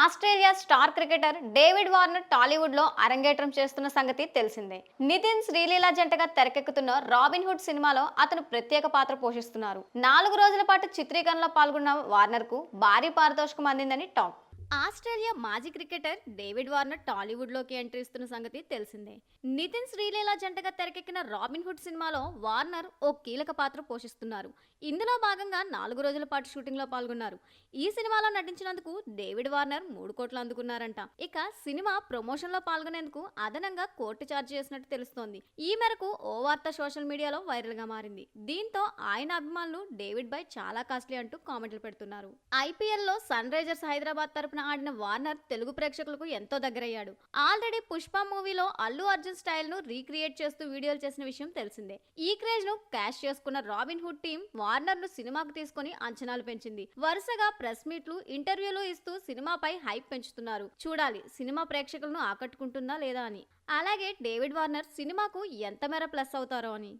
Australia star cricketer David Warner టాలీవుడ్లో అరంగేట్రం చేస్తున్న సంగతి తెలిసిందే. నితిన్ శ్రీలీల జంటగా తెరకెక్కుతున్న రాబిన్ హుడ్ సినిమాలో అతను ప్రత్యేక పాత్ర పోషిస్తున్నారు. నాలుగు రోజుల పాటు చిత్రీకరణలో పాల్గొన్న వార్నర్కు భారీ పారితోషికం అందిందని టాక్. ఆస్ట్రేలియా మాజీ క్రికెటర్ డేవిడ్ వార్నర్ టాలీవుడ్లోకి ఎంట్రీ ఇస్తున్న సంగతి తెలిసిందే. నితిన్ శ్రీలీలా జంటగా తెరకెక్కిన రాబిన్ హుడ్ సినిమాలో వార్నర్ ఓ కీలక పాత్ర పోషిస్తున్నారు. ఇందులో భాగంగా నాలుగు రోజుల పాటు షూటింగ్లో పాల్గొన్నారు. ఈ సినిమాలో నటించినందుకు డేవిడ్ వార్నర్ మూడు కోట్లు అందుకున్నారంట. ఇక సినిమా ప్రమోషన్లో పాల్గొనేందుకు అదనంగా కోర్టు ఛార్జ్ చేసినట్టు తెలుస్తోంది. ఈ మేరకు ఓ వార్త సోషల్ మీడియాలో వైరల్గా మారింది. దీంతో ఆయన అభిమానులు డేవిడ్ బై చాలా కాస్ట్లీ అంటూ కామెంట్లు పెడుతున్నారు. ఐపీఎల్లో సన్ రైజర్స్ హైదరాబాద్ తరపున ఆడిన వార్నర్ తెలుగు ప్రేక్షకులకు ఎంతో దగ్గరయ్యాడు. ఆల్రెడీ పుష్ప మూవీలో అల్లు అర్జున్ స్టైల్ను రీక్రియేట్ చేస్తూ వీడియోలు చేసిన విషయం తెలిసిందే. ఈ క్రేజ్ను క్యాష్ చేసుకున్న రాబిన్ హుడ్ టీం వార్నర్ను సినిమాకు తీసుకొని అంచనాలు పెంచింది. వరుసగా ప్రెస్ మీట్లు ఇంటర్వ్యూలు ఇస్తూ సినిమాపై హైప్ పెంచుతున్నారు. చూడాలి సినిమా ప్రేక్షకులను ఆకట్టుకుంటుందా లేదా అని. అలాగే డేవిడ్ వార్నర్ సినిమాకు ఎంత మేర ప్లస్ అవుతారో అని.